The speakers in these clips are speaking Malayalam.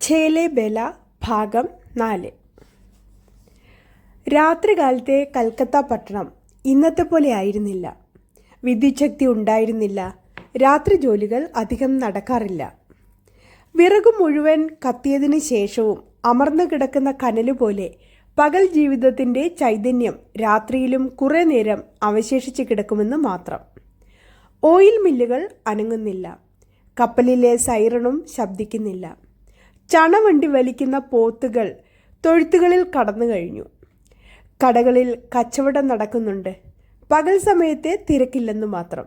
ഛേലെ ബെല ഭാഗം നാല്. രാത്രികാലത്തെ കൽക്കത്ത പട്ടണം ഇന്നത്തെ പോലെ ആയിരുന്നില്ല. വിദ്യുച്ഛക്തി ഉണ്ടായിരുന്നില്ല. രാത്രി ജോലികൾ അധികം നടക്കാറില്ല. വിറകു മുഴുവൻ കത്തിയതിനു ശേഷവും അമർന്നു കിടക്കുന്ന കനലുപോലെ പകൽ ജീവിതത്തിന്റെ ചൈതന്യം രാത്രിയിലും കുറേ നേരം അവശേഷിച്ച് കിടക്കുമെന്ന് മാത്രം. ഓയിൽ മില്ലുകൾ അനങ്ങുന്നില്ല. കപ്പലിലെ സൈറണും ശബ്ദിക്കുന്നില്ല. ചണവണ്ടി വലിക്കുന്ന പോത്തുകൾ തൊഴുത്തുകളിൽ കടന്നു കഴിഞ്ഞു. കടകളിൽ കച്ചവടം നടക്കുന്നുണ്ട്. പകൽ സമയത്തെ തിരക്കില്ലെന്നു മാത്രം.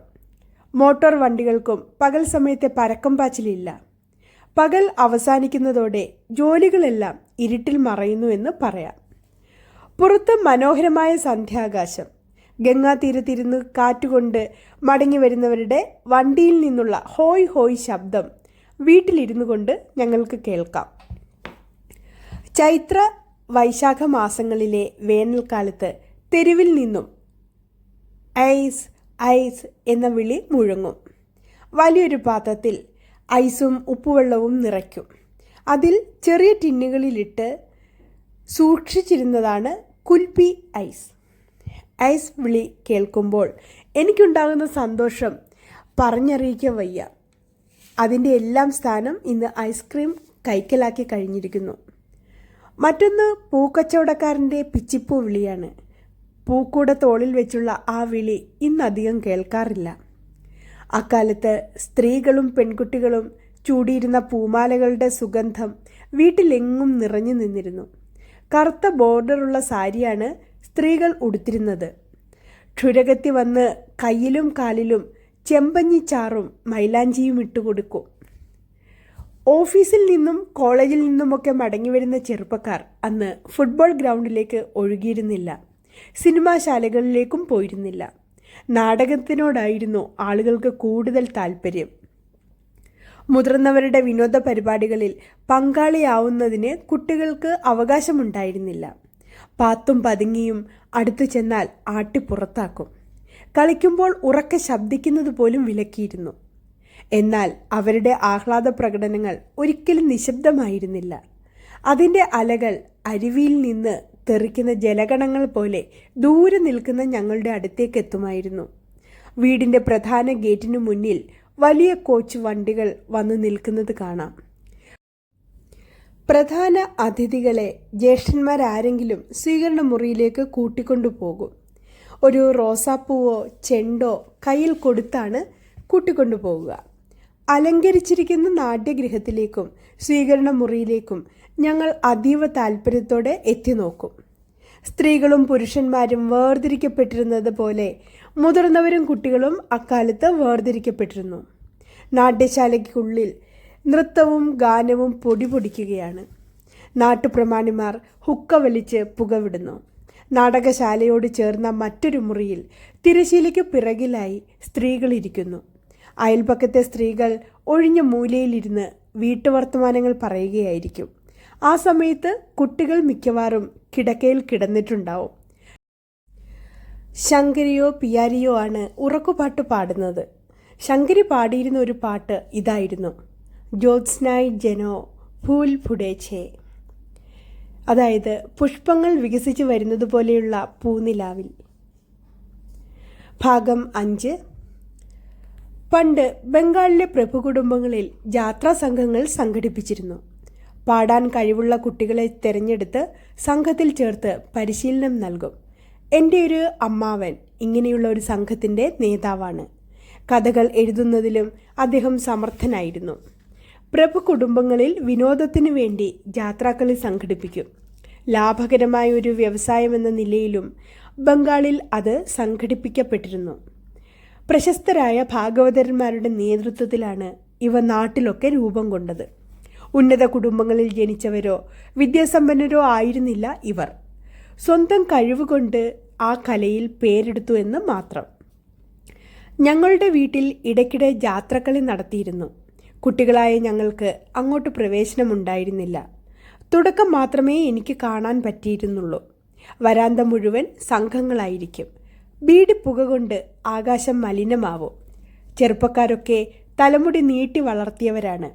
മോട്ടോർ വണ്ടികൾക്കും പകൽ സമയത്തെ പരക്കം പാച്ചിലില്ല. പകൽ അവസാനിക്കുന്നതോടെ ജോലികളെല്ലാം ഇരുട്ടിൽ മറയുന്നു എന്ന് പറയാം. പുറത്ത് മനോഹരമായ സന്ധ്യാകാശം. ഗംഗാതീരത്തിരുന്ന് കാറ്റുകൊണ്ട് മടങ്ങി വരുന്നവരുടെ വണ്ടിയിൽ നിന്നുള്ള ഹോയ് ഹോയ് ശബ്ദം വീട്ടിലിരുന്നു കൊണ്ട് ഞങ്ങൾക്ക് കേൾക്കാം. ചൈത്ര വൈശാഖ മാസങ്ങളിലെ വേനൽക്കാലത്ത് തെരുവിൽ നിന്നും ഐസ് ഐസ് എന്ന വിളി മുഴങ്ങും. വലിയൊരു പാത്രത്തിൽ ഐസും ഉപ്പുവെള്ളവും നിറയ്ക്കും. അതിൽ ചെറിയ ടിന്നുകളിലിട്ട് സൂക്ഷിച്ചിരുന്നതാണ് കുൽപ്പി ഐസ്. ഐസ് വിളി കേൾക്കുമ്പോൾ എനിക്കുണ്ടാകുന്ന സന്തോഷം പറഞ്ഞറിയിക്കാൻ വയ്യ. അതിന്റെ എല്ലാം സ്ഥാനം ഇന്ന് ഐസ്ക്രീം കൈക്കലാക്കി കഴിഞ്ഞിരിക്കുന്നു. മറ്റൊന്ന് പൂക്കച്ചവടക്കാരന്റെ പിച്ചിപ്പൂ വിളിയാണ്. പൂക്കൂട തോളിൽ വെച്ചുള്ള ആ വിളി ഇന്നധികം കേൾക്കാറില്ല. അക്കാലത്ത് സ്ത്രീകളും പെൺകുട്ടികളും ചൂടിയിരുന്ന പൂമാലകളുടെ സുഗന്ധം വീട്ടിലെങ്ങും നിറഞ്ഞു നിന്നിരുന്നു. കറുത്ത ബോർഡറുള്ള സാരിയാണ് സ്ത്രീകൾ ഉടുത്തിരുന്നത്. ക്ഷുരകത്തി വന്ന് കയ്യിലും കാലിലും ചെമ്പഞ്ഞിച്ചാറും മൈലാഞ്ചിയും ഇട്ടുകൊടുക്കും. ഓഫീസിൽ നിന്നും കോളേജിൽ നിന്നുമൊക്കെ മടങ്ങി വരുന്ന ചെറുപ്പക്കാർ അന്ന് ഫുട്ബോൾ ഗ്രൗണ്ടിലേക്ക് ഒഴുകിയിരുന്നില്ല. സിനിമാശാലകളിലേക്കും പോയിരുന്നില്ല. നാടകത്തിനോടായിരുന്നു ആളുകൾക്ക് കൂടുതൽ താല്പര്യം മുതിർന്നവരുടെ വിനോദ പരിപാടികളിൽ പങ്കാളിയാവുന്നതിന് കുട്ടികൾക്ക് അവകാശമുണ്ടായിരുന്നില്ല. പാത്തും പതുങ്ങിയും അടുത്തു ചെന്നാൽ ആട്ടിപ്പുറത്താക്കും കളിക്കുമ്പോൾ ഉറക്കെ ശബ്ദിക്കുന്നത് പോലും വിലക്കിയിരുന്നു. എന്നാൽ അവരുടെ ആഹ്ലാദ പ്രകടനങ്ങൾ ഒരിക്കലും നിശബ്ദമായിരുന്നില്ല. അതിന്റെ അലകൾ അരുവിയിൽ നിന്ന് തെറിക്കുന്ന ജലഗണങ്ങൾ പോലെ ദൂരെ നിൽക്കുന്ന ഞങ്ങളുടെ അടുത്തേക്ക് എത്തുമായിരുന്നു. വീടിന്റെ പ്രധാന ഗേറ്റിനു മുന്നിൽ വലിയ കോച്ച് വണ്ടികൾ വന്നു നിൽക്കുന്നത് കാണാം. പ്രധാന അതിഥികളെ ജ്യേഷ്ഠന്മാരാരെങ്കിലും സ്വീകരണ മുറിയിലേക്ക് കൂട്ടിക്കൊണ്ടു പോകും. ഒരു റോസാപ്പൂവോ ചെണ്ടോ കയ്യിൽ കൊടുത്താണ് കൂട്ടിക്കൊണ്ടു പോകുക അലങ്കരിച്ചിരിക്കുന്ന നാട്യഗൃഹത്തിലേക്കും സ്വീകരണ മുറിയിലേക്കും ഞങ്ങൾ അതീവ താല്പര്യത്തോടെ എത്തി നോക്കും സ്ത്രീകളും പുരുഷന്മാരും വേർതിരിക്കപ്പെട്ടിരുന്നത് പോലെ മുതിർന്നവരും കുട്ടികളും അക്കാലത്ത് വേർതിരിക്കപ്പെട്ടിരുന്നു. നാട്യശാലയ്ക്കുള്ളിൽ നൃത്തവും ഗാനവും പൊടിപൊടിക്കുകയാണ് നാട്ടുപ്രമാണിമാർ ഹുക്ക വലിച്ച് പുകവിടുന്നു. നാടകശാലയോട് ചേർന്ന മറ്റൊരു മുറിയിൽ തിരശീലയ്ക്ക് പിറകിലായി സ്ത്രീകളിരിക്കുന്നു. അയൽപക്കത്തെ സ്ത്രീകൾ ഒഴിഞ്ഞ മൂലയിലിരുന്ന് വീട്ടുവർത്തമാനങ്ങൾ പറയുകയായിരിക്കും. ആ സമയത്ത് കുട്ടികൾ മിക്കവാറും കിടക്കയിൽ കിടന്നിട്ടുണ്ടാവും. ശങ്കരിയോ പിയാരിയോ ആണ് ഉറക്കുപാട്ട് പാടുന്നത്. ശങ്കരി പാടിയിരുന്ന ഒരു പാട്ട് ഇതായിരുന്നു. ജ്യോത്സ്നായ് ജനോ ഫൂൽ ഫുഡേച്ചേ അതായത് പുഷ്പങ്ങൾ വികസിച്ചു വരുന്നത് പോലെയുള്ള പൂനിലാവിൽ. ഭാഗം അഞ്ച്. പണ്ട് ബംഗാളിലെ പ്രഭു കുടുംബങ്ങളിൽ യാത്രാ സംഘങ്ങൾ സംഘടിപ്പിച്ചിരുന്നു. പാടാൻ കഴിവുള്ള കുട്ടികളെ തിരഞ്ഞെടുത്ത് സംഘത്തിൽ ചേർത്ത് പരിശീലനം നൽകും. എന്റെ ഒരു അമ്മാവൻ ഇങ്ങനെയുള്ള ഒരു സംഘത്തിന്റെ നേതാവാണ്. കഥകൾ എഴുതുന്നതിലും അദ്ദേഹം സമർത്ഥനായിരുന്നു. പ്രഭു കുടുംബങ്ങളിൽ വിനോദത്തിനു വേണ്ടി യാത്രാക്കളി സംഘടിപ്പിക്കും. ലാഭകരമായ ഒരു വ്യവസായമെന്ന നിലയിലും ബംഗാളിൽ അത് സംഘടിപ്പിക്കപ്പെട്ടിരുന്നു. പ്രശസ്തരായ ഭാഗവതന്മാരുടെ നേതൃത്വത്തിലാണ് ഇവ നാട്ടിലൊക്കെ രൂപം കൊണ്ടത്. ഉന്നത കുടുംബങ്ങളിൽ ജനിച്ചവരോ വിദ്യാസമ്പന്നരോ ആയിരുന്നില്ല ഇവർ. സ്വന്തം കഴിവുകൊണ്ട് ആ കലയിൽ പേരെടുത്തു എന്ന് മാത്രം. ഞങ്ങളുടെ വീട്ടിൽ ഇടയ്ക്കിടെ ജാത്രക്കളി നടത്തിയിരുന്നു. കുട്ടികളായ ഞങ്ങൾക്ക് അങ്ങോട്ട് പ്രവേശനമുണ്ടായിരുന്നില്ല. തുടക്കം മാത്രമേ എനിക്ക് കാണാൻ പറ്റിയിരുന്നുള്ളൂ. വരാന്ത മുഴുവൻ സംഘങ്ങളായിരിക്കും. ബീഡി പുക കൊണ്ട് ആകാശം മലിനമാവും. ചെറുപ്പക്കാരൊക്കെ തലമുടി നീട്ടി വളർത്തിയവരാണ്.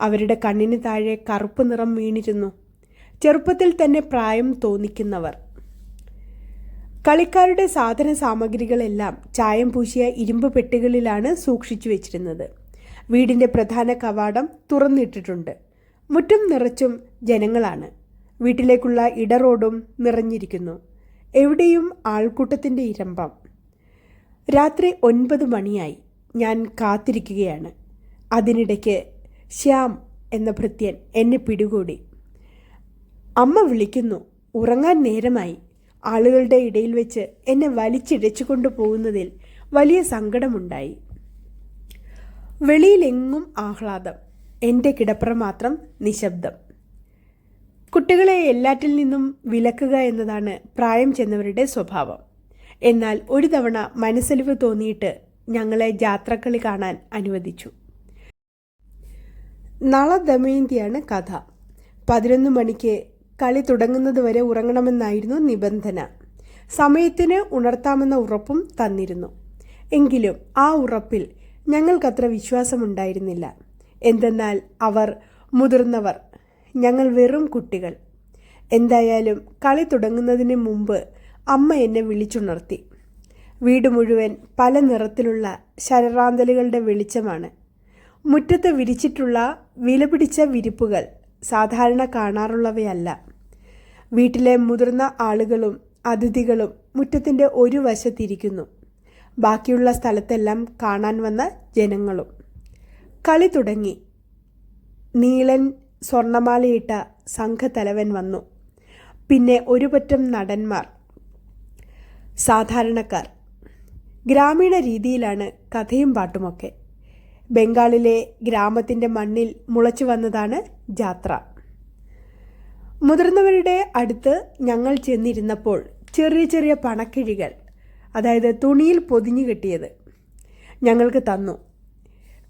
അവരുടെ കണ്ണിന് താഴെ കറുപ്പ് നിറം വീണിരുന്നു. ചെറുപ്പത്തിൽ തന്നെ പ്രായം തോന്നിക്കുന്നവർ. കളിക്കാരുടെ സാധന സാമഗ്രികളെല്ലാം ചായം പൂശിയ ഇരുമ്പ് പെട്ടികളിലാണ് സൂക്ഷിച്ചു വെച്ചിരുന്നത്. വീടിന്റെ പ്രധാന കവാടം തുറന്നിട്ടിട്ടുണ്ട്. മുറ്റം നിറച്ചും ജനങ്ങളാണ്. വീട്ടിലേക്കുള്ള ഇടറോഡും നിറഞ്ഞിരിക്കുന്നു. എവിടെയും ആൾക്കൂട്ടത്തിന്റെ ഇരമ്പം. രാത്രി ഒൻപത് മണിയായി. ഞാൻ കാത്തിരിക്കുകയാണ്. അതിനിടയ്ക്ക് ശ്യാം എന്ന ഭൃത്യൻ എന്നെ പിടികൂടി. അമ്മ വിളിക്കുന്നു. ഉറങ്ങാൻ നേരമായി. ആളുകളുടെ ഇടയിൽ വെച്ച് എന്നെ വലിച്ചിഴച്ചു കൊണ്ടുപോകുന്നതിൽ വലിയ സങ്കടമുണ്ടായി. വെളിയിലെങ്ങും ആഹ്ലാദം. എന്റെ കിടപ്പറ മാത്രം നിശബ്ദം. കുട്ടികളെ എല്ലാറ്റിൽ നിന്നും വിലക്കുക എന്നതാണ് പ്രായം ചെന്നവരുടെ സ്വഭാവം. എന്നാൽ ഒരു തവണ മനസ്സലിവ് തോന്നിയിട്ട് ഞങ്ങളെ ജാത്രക്കളി കാണാൻ അനുവദിച്ചു. നള ദമയന്തിയാണ് കഥ. പതിനൊന്ന് മണിക്ക് കളി തുടങ്ങുന്നത് വരെ ഉറങ്ങണമെന്നായിരുന്നു നിബന്ധന. സമയത്തിന് ഉണർത്താമെന്ന ഉറപ്പും തന്നിരുന്നു. എങ്കിലും ആ ഉറപ്പിൽ ഞങ്ങൾക്കത്ര വിശ്വാസമുണ്ടായിരുന്നില്ല. എന്തെന്നാൽ അവർ മുതിർന്നവർ. ഞങ്ങൾ വെറും കുട്ടികൾ. എന്തായാലും കളി തുടങ്ങുന്നതിന് മുമ്പ് അമ്മ എന്നെ വിളിച്ചുണർത്തി. വീട് മുഴുവൻ പല നിറത്തിലുള്ള ശരറാന്തലുകളുടെ വെളിച്ചമാണ്. മുറ്റത്ത് വിരിച്ചിട്ടുള്ള വിലപിടിച്ച വിരിപ്പുകൾ സാധാരണ കാണാറുള്ളവയല്ല. വീട്ടിലെ മുതിർന്ന ആളുകളും അതിഥികളും മുറ്റത്തിന്റെ ഒരു വശത്തിരിക്കുന്നു. ബാക്കിയുള്ള സ്ഥലത്തെല്ലാം കാണാൻ വന്ന ജനങ്ങളും. കളി തുടങ്ങി. നീളൻ സ്വർണമാലയിട്ട സംഘത്തലവൻ വന്നു. പിന്നെ ഒരുപറ്റം നടന്മാർ. സാധാരണക്കാർ. ഗ്രാമീണ രീതിയിലാണ് കഥയും പാട്ടുമൊക്കെ. ബംഗാളിലെ ഗ്രാമത്തിന്റെ മണ്ണിൽ മുളച്ചു വന്നതാണ് ജാത്ര. മുതിർന്നവരുടെ അടുത്ത് ഞങ്ങൾ ചെന്നിരുന്നപ്പോൾ ചെറിയ ചെറിയ പണക്കിഴികൾ. അതായത് തുണിയിൽ പൊതിഞ്ഞു കെട്ടിയത് ഞങ്ങൾക്ക് തന്നു.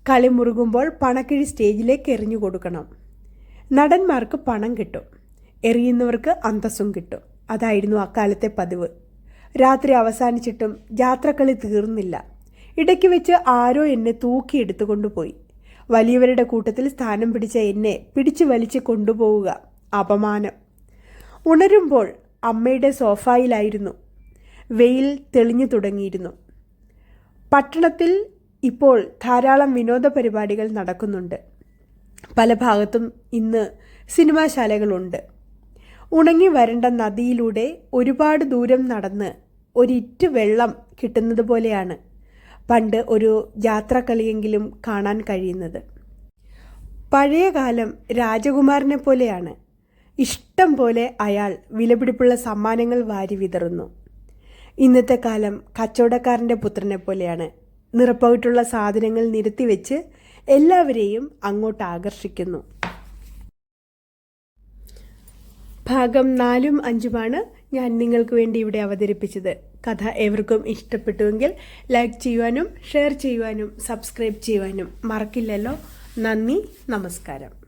കളി മുറുകുമ്പോൾ പണക്കിഴി സ്റ്റേജിലേക്ക് എറിഞ്ഞു കൊടുക്കണം. നടന്മാർക്ക് പണം കിട്ടും. എറിയുന്നവർക്ക് അന്തസ്സും കിട്ടും. അതായിരുന്നു അക്കാലത്തെ പതിവ്. രാത്രി അവസാനിച്ചിട്ടും യാത്രക്കളി തീർന്നില്ല. ഇടയ്ക്ക് വെച്ച് ആരോ എന്നെ തൂക്കിയെടുത്തു കൊണ്ടുപോയി വലിയവരുടെ കൂട്ടത്തിൽ സ്ഥാനം പിടിച്ച എന്നെ പിടിച്ചു വലിച്ച് കൊണ്ടുപോവുക. അപമാനം. ഉണരുമ്പോൾ അമ്മയുടെ സോഫായിലായിരുന്നു വെയിൽ തെളിഞ്ഞു തുടങ്ങിയിരുന്നു. പട്ടണത്തിൽ ഇപ്പോൾ ധാരാളം വിനോദ പരിപാടികൾ നടക്കുന്നുണ്ട്. പല ഭാഗത്തും ഇന്ന് സിനിമാശാലകളുണ്ട്. ഉണങ്ങി വരണ്ട നദിയിലൂടെ ഒരുപാട് ദൂരം നടന്ന് ഒരിറ്റ് വെള്ളം കിട്ടുന്നത് പോലെയാണ് പണ്ട് ഒരു യാത്രക്കളിയെങ്കിലും കാണാൻ കഴിയുന്നത്. പഴയകാലം രാജകുമാരനെ പോലെയാണ്. ഇഷ്ടം പോലെ അയാൾ വിലപിടിപ്പുള്ള സമ്മാനങ്ങൾ വാരി വിതറുന്നു. ഇന്നത്തെ കാലം കച്ചവടക്കാരന്റെ പുത്രനെ പോലെയാണ്. നിറപ്പകിട്ടുള്ള സാധനങ്ങൾ നിരത്തിവെച്ച് എല്ലാവരെയും അങ്ങോട്ട് ആകർഷിക്കുന്നു. ഭാഗം നാലും അഞ്ചുമാണ് ഞാൻ നിങ്ങൾക്ക് വേണ്ടി ഇവിടെ അവതരിപ്പിച്ചത്. കഥ ഏവർക്കും ഇഷ്ടപ്പെട്ടുവെങ്കിൽ ലൈക്ക് ചെയ്യുവാനും ഷെയർ ചെയ്യുവാനും സബ്സ്ക്രൈബ് ചെയ്യുവാനും മറക്കില്ലല്ലോ. നന്ദി നമസ്കാരം.